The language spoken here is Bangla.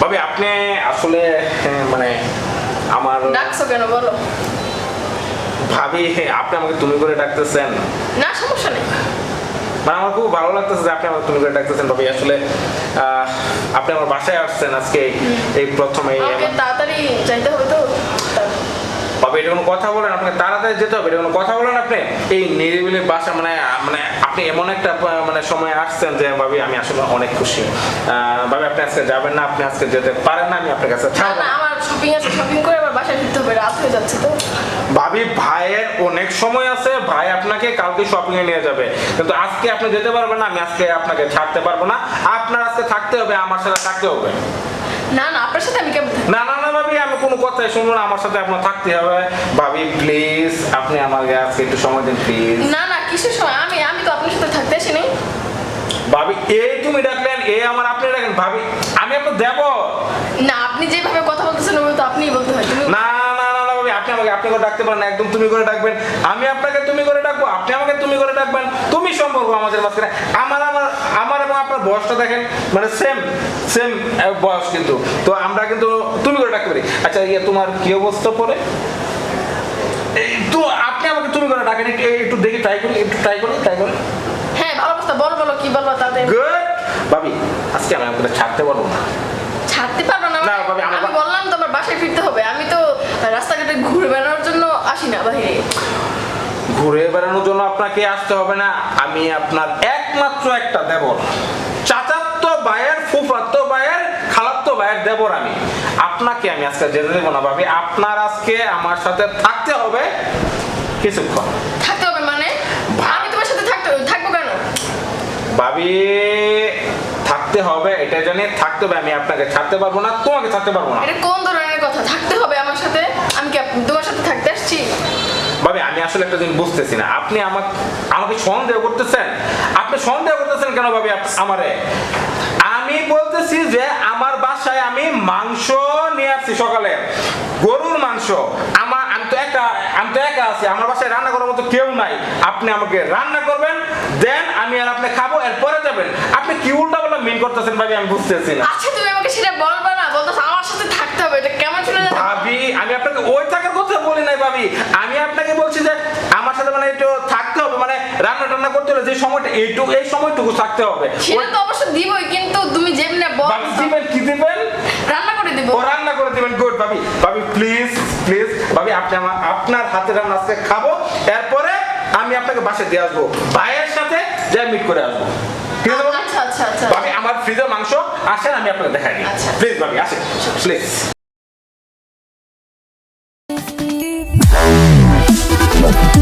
ভাবে আপনি আসলে মানে আমার ডাকছো কেন বলো। ভাবি আপনি আমাকে তুমি করে ডাকতেছেন। না সমস্যা নেই। মানে আমার খুব ভালো লাগতেছে যে আপনি আমাকে তুমি করে ডাকতেছেন ভাবি। আসলে আপনি আমার বাসায় আসছেন আজকে এই প্রথমে তাড়াতাড়ি চাইতে হবে তো। ভাবি এটা কোনো কথা বলেন আপনাকে তাড়াতাড়ি যেতে হবে এটা কোনো কথা বলেন আপনি? এই নিরিবিলি বাসা মানে মানে আপনি এমন একটা মানে সময় আসছেন যে ভাবি আমি আসলে অনেক খুশি। ভাবি আপনি আজকে যাবেন না আপনি আজকে যেতে পারেন না আমি আপনার কাছে। আমার শপিং আছে শপিং করে আবার বাসায় ফিরতে হবে রাত হয়ে যাচ্ছে তো। ভাবি ভাইয়ের অনেক সময় আছে ভাই আপনাকে কালকে শপিং এ নিয়ে যাবে। কিন্তু আজকে আপনি যেতে পারবেন না আমি আজকে আপনাকে ছাড়তে পারব না। আপনার আজকে থাকতে হবে আমার সাথে থাকতে হবে। না না আপনার সাথে আমি কেমন না না কোনো কথাই শুনব না আমার সাথে আপনার থাকতে হবে। ভাবি প্লিজ আপনি আমাকে আজকে একটু সময় দিন প্লিজ না না কিসের সময়? আমি আমি তো আপনার সাথে থাকতে আসিনি ভাবি এই তুমি ডাকলেন এ আমার আপনি ডাকলেন। ভাবি আমি আপনার দেব। না আপনি যেভাবে কথা বলতেছেন ওগুলো তো আপনিই বলতে হয়। তুমি না না না না ভাবি আপনি আমাকে আপনি করে ডাকতে পারেন একদম তুমি করে ডাকবেন। আমি আপনাকে তুমি করে ডাকবো আপনি আমাকে তুমি করে ডাকবেন। তুমি সম্পর্ক আমাদের মাঝখানে। আমার আমার আমার আপনার বয়সটা দেখেন মানে সেম সেম বয়স কিন্তু। তো আমরা কিন্তু তুমি করে ডাকতে পারি। আচ্ছা ইয়ে তোমার কি অবস্থা পরে? তো আপনি আমাকে তুমি করে ডাকেন একটু দেখি ট্রাই করি একটু ট্রাই করি ট্রাই করি। হ্যাঁ ভালো অবস্থা বলো বলো কি বলব তাতে গুড ভাবি আজকে আমি আপনাকে ছাড়তে পারব না। ছাড়তে পারব না না, মানে ভাবি, আমি বললাম তো আমার বাসায় ফিরতে হবে। আমি তো রাস্তাঘাটে ঘুরে বেড়ানোর জন্য আসি না বাহিরে ঘুরে বেড়ানোর জন্য আপনাকে আসতে হবে না। আমি আপনার একমাত্র একটা দেবর চাচাত্ত ভাইয়ের ফুফাত্ত ভাইয়ের খালাত্ত ভাইয়ের দেবর আমি। আপনাকে আমি আজকে যেতে দেবো না ভাবি। আপনার আজকে আমার সাথে থাকতে হবে কিছুক্ষণ। থাকতে হবে মানে? আমি তোমার সাথে থাকতে থাকব কেন? ভাবি থাকতে হবে এটা জানি থাকতে হবে। আমি আপনাকে ছাড়তে পারব না তোমাকে ছাড়তে পারব না। এটা কোন ধরনের কথা? থাকতে হবে আমার সাথে? আমি কি তোমার সাথে থাকতে আসছি? ভাবি আমি আসলে একটা জিনিস বুঝতেছি না। আপনি আমাকে আমাকে সন্দেহ করতেছেন? আপনি সন্দেহ করতেছেন কেন ভাবি আমারে? আমি বলতেছি যে আমার বাসায় আমি মাংস নিয়ে আসছি সকালে। গরুর মাংস। আমার আমি তো একা আমি তো একা আছি। আমার বাসায় রান্না করার মতো কেউ নাই। আপনি আমাকে রান্না করবেন দেন আমি আর আপনি খাব এরপরে যাবেন। আপনি কি উল্টা বলা মিন করতেছেন ভাবি আমি বুঝতেছি না। আচ্ছা তুমি আমাকে সেটা বলবা না বলতো আমার সাথে থাকতে হবে এটা কেমন শুনে যাচ্ছে ভাবি আমি আপনাকে ওই টাকার কথা বলি নাই ভাবি। আমি আপনাকে বলছি যে আমার সাথে মানে একটু থাকতে হবে মানে রান্না টান্না করতে হলে যে সময়টা এইটুকু এই সময়টুকু থাকতে হবে। সেটা তো অবশ্য দিবই কিন্তু তুমি যেমনে বল ভাবি দিবেন কি দিবেন রান্না করে দিব ও রান্না করে দিবেন। গুড ভাবি। ভাবি প্লিজ প্লিজ ভাবি আপনি আমার আপনার হাতে রান্না আজকে খাব। এরপরে আমি আপনাকে বাসে দিয়ে আসব। ভাইয়ের সাথে যাই মিট করে আসব। ঠিক আছে আচ্ছা আচ্ছা আচ্ছা। ভাবি আমার ফ্রিজের মাংস আসেন আমি আপনাকে দেখাই দিই। প্লিজ ভাবি আসেন। Please Thank